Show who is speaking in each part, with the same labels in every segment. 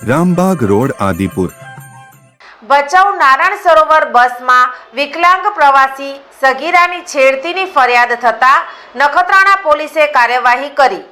Speaker 1: Rambag road, Adipur.
Speaker 2: Bhachau Narayan Sarovar બસમાં વિકલાંગ પ્રવાસી સગીરાની છેડતીની ફરિયાદ થતા નખત્રાણા પોલીસે કાર્યવાહી કરી.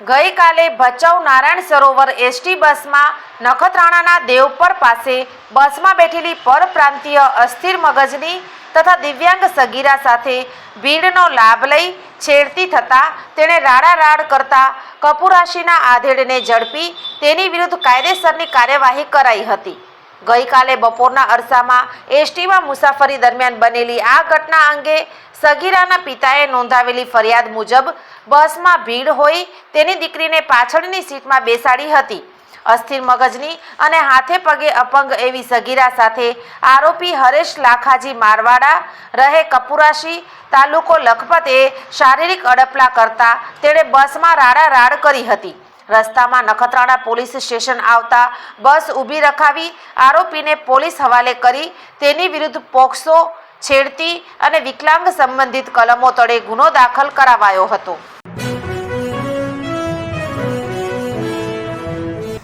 Speaker 2: ગઈકાલે ભચાઉ નારાયણ સરોવર એસટી બસમાં નખત્રાણાના દેવપર પાસે બસમાં બેઠેલી પરપ્રાંતીય અસ્થિર મગજની તથા દિવ્યાંગ સગીરા સાથે ભીડનો લાભ લઈ છેડતી થતા તેણે રાડારાડ કરતા કપુરાશીના આધેડને ઝડપી તેની વિરુદ્ધ કાયદેસરની કાર્યવાહી કરાઈ હતી. ગઈકાલે બપોરના અરસામાં એસટીમાં મુસાફરી દરમિયાન બનેલી આ ઘટના અંગે સગીરાના પિતાએ નોંધાવેલી ફરિયાદ મુજબ બસમાં ભીડ હોઈ તેની દીકરીને પાછળની સીટમાં બેસાડી હતી. અસ્થિર મગજની અને હાથે પગે અપંગ એવી સગીરા સાથે આરોપી હરેશ લાખાજી મારવાડા, રહે કપુરાશી, તાલુકો લખપતે શારીરિક અડપલા કરતા તેણે બસમાં રાડા રાડ કરી હતી. રસ્તામાં નખત્રાણા પોલીસ સ્ટેશન આવતા બસ ઊભી રખાવી આરોપીને પોલીસ હવાલે કરી તેની વિરુદ્ધ પોક્સો છેડતી અને વિકલાંગ સંબંધિત કલમો તળે ગુનો દાખલ કરાવાયો હતો.